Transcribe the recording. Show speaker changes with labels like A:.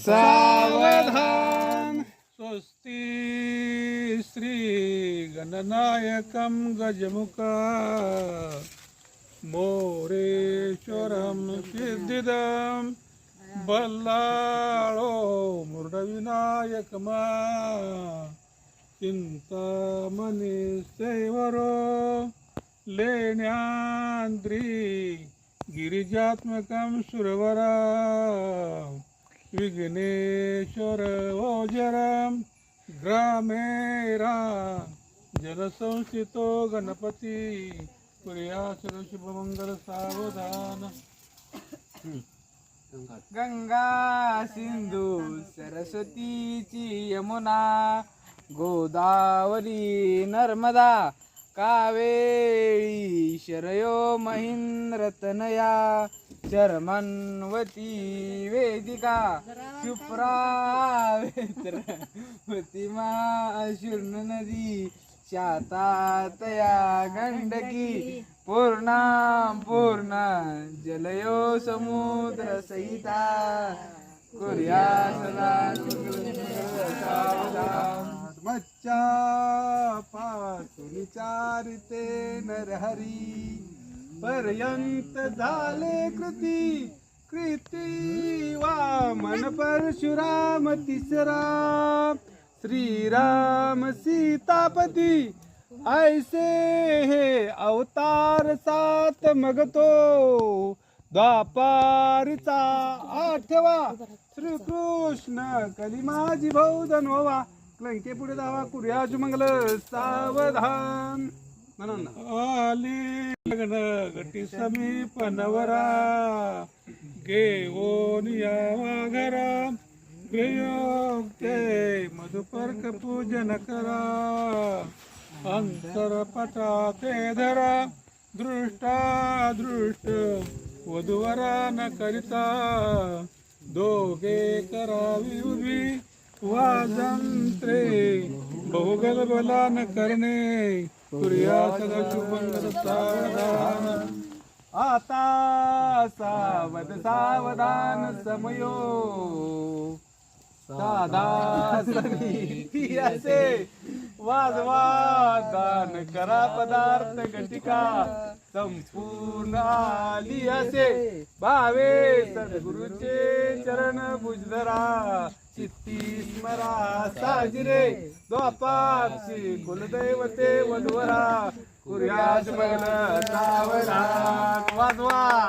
A: सावधान। स्वस्ति श्री गणनायकं गजमुखा। मोरेश्वरं सिद्धिदं। बल्लाळो मुरडविनायकमा। चिंतामणी सेवरो। लेण्याद्री गिरिजात्मकं सुरवरा। विघ्नेश्वर ओजरं ग्रामेरा जलसंस्थितो गणपती प्रियासुर शुभमंगल सावधान।
B: गंगा सिंधू सरस्वतीची यमुना गोदावरी नर्मदा कावेरी शरयो महिंद्रतनया शर्मन्वती वेदिका शुप्रा प्रतिमा मा नदी शातातया गंडकी पूर्णा पूर्ण जलयो समुद्र सहिता कुर्या सदा
A: मच्चा पासून चारिते नरहरी। पर्यंत झाले कृती. कृती वामन परशुराम तिसरा श्रीराम सीतापती. ऐसे हे अवतार सात मगतो. द्वापारीचा आठवा. श्रीकृष्ण कलिमाजी भाऊ धनोवा लंके पुढे जावा. कुर्याज मंगल सावधान. आली लग्न गटी समीप नवरा. घेऊन यावा घरा गयोक्ते मधुपर्क पूजन करा. अंतर ते धरा. दृष्टा दृष्ट वधुवरा न करिता. दोघे करावी उभी. वाजंत्रे बहुगल बला न करणे कुर्या सदा आता सावध सावधान समयो. साधा असे. वाजवा दान करा पदार्थ घटिका. संपूर्ण आली असे. भावे सद्गुरुचे चरण भुजधरा. चित्ती स्मरा साजिरे. द्वापाक्षी कुलदैवते वधवरा. कुर्याज बघन सावधान वाजवा.